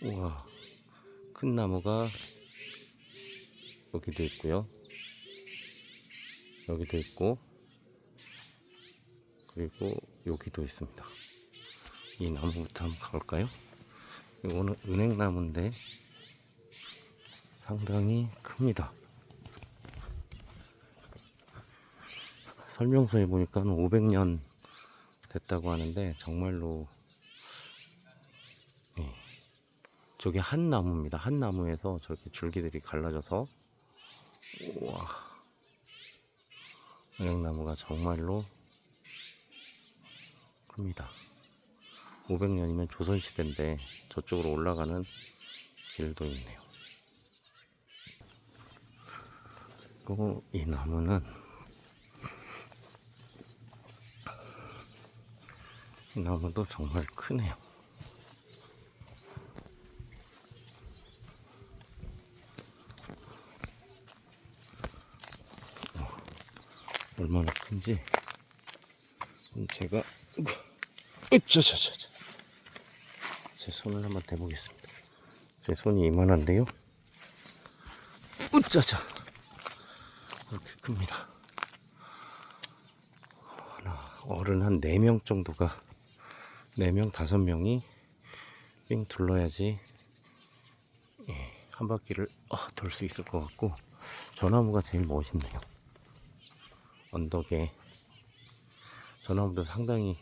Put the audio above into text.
우와, 큰 나무가 여기도 있고요. 여기도 있고, 그리고 여기도 있습니다. 이 나무부터 한번 가볼까요? 이거는 은행나무인데 상당히 큽니다. 설명서에 보니까 500년 됐다고 하는데 정말로 예, 저게 한 나무입니다. 한 나무에서 저렇게 줄기들이 갈라져서 우와 은행나무가 정말로 큽니다. 500년이면 조선시대인데 저쪽으로 올라가는 길도 있네요. 그리고 이 나무는 이 나무도 정말 크네요. 얼마나 큰지 제가 으쩌저저저 제 손을 한번 대보겠습니다. 제 손이 이만한데요. 으짜자 이렇게 큽니다. 하나 어른 한 4명 정도가 4명, 5명이 삥 둘러야지 예, 한 바퀴를 어, 돌 수 있을 것 같고 저 나무가 제일 멋있네요. 언덕에 저 나무도 상당히